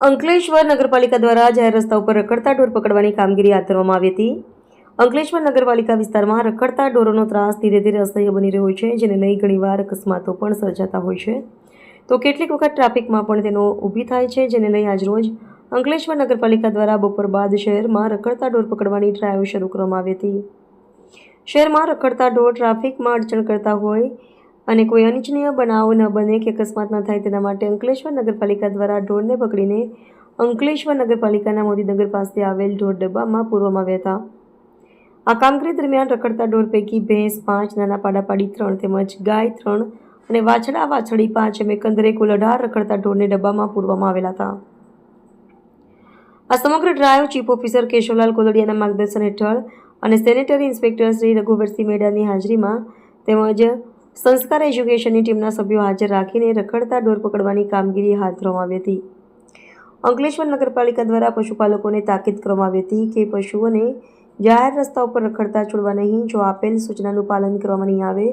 અંકલેશ્વર નગરપાલિકા દ્વારા જાહેર રસ્તા ઉપર રખડતા ઢોર પકડવાની કામગીરી હાથ ધરવામાં આવી હતી. અંકલેશ્વર નગરપાલિકા વિસ્તારમાં રખડતા ઢોરોનો ત્રાસ ધીરે ધીરે અસહ્ય બની રહ્યો છે, જેને લઈ ઘણીવાર અકસ્માતો પણ સર્જાતા હોય છે. તો કેટલીક વખત ટ્રાફિકમાં પણ તેનો ઊભી થાય છે, જેને લઈ આજરોજ અંકલેશ્વર નગરપાલિકા દ્વારા બપોર બાદ શહેરમાં રખડતા ઢોર પકડવાની ટ્રાયલ શરૂ કરવામાં આવી હતી. શહેરમાં રખડતા ઢોર ટ્રાફિકમાં અડચણ કરતા હોય અને કોઈ અનિચ્છનીય બનાવો ન બને કે અકસ્માત ન થાય તેના માટે અંકલેશ્વર નગરપાલિકા દ્વારા ઢોરને પકડીને અંકલેશ્વર નગરપાલિકાના મોદીનગર પાસે આવેલ ઢોર ડબ્બામાં પૂરવામાં આવ્યા હતા. આ કામગીરી દરમિયાન રખડતા ઢોર પૈકી ભેંસ, પાંચ, નાના પાડાપાડી ત્રણ તેમજ ગાય ત્રણ અને વાછડા વાછડી પાંચ એમ એકંદરે કુલ અઢાર રખડતા ઢોરને ડબ્બામાં પૂરવામાં આવેલા હતા. આ સમગ્ર ડ્રાઈવ ચીફ ઓફિસર કેશવલાલ કોલડિયાના માર્ગદર્શન હેઠળ અને સેનેટરી ઇન્સ્પેક્ટર શ્રી રઘુવરસિંહ મેડાની હાજરીમાં તેમજ સંસ્કાર એજ્યુકેશનની ટીમના સભ્યો હાજર રાખીને રખડતા ઢોર પકડવાની કામગીરી હાથ ધરવામાં આવી હતી. અંકલેશ્વર નગરપાલિકા દ્વારા પશુપાલકોને તાકીદ કરવામાં આવી હતી કે પશુઓને જાહેર રસ્તા ઉપર રખડતા છોડવા નહીં, જો આપેલ સૂચનાનું પાલન કરવામાં નહીં આવે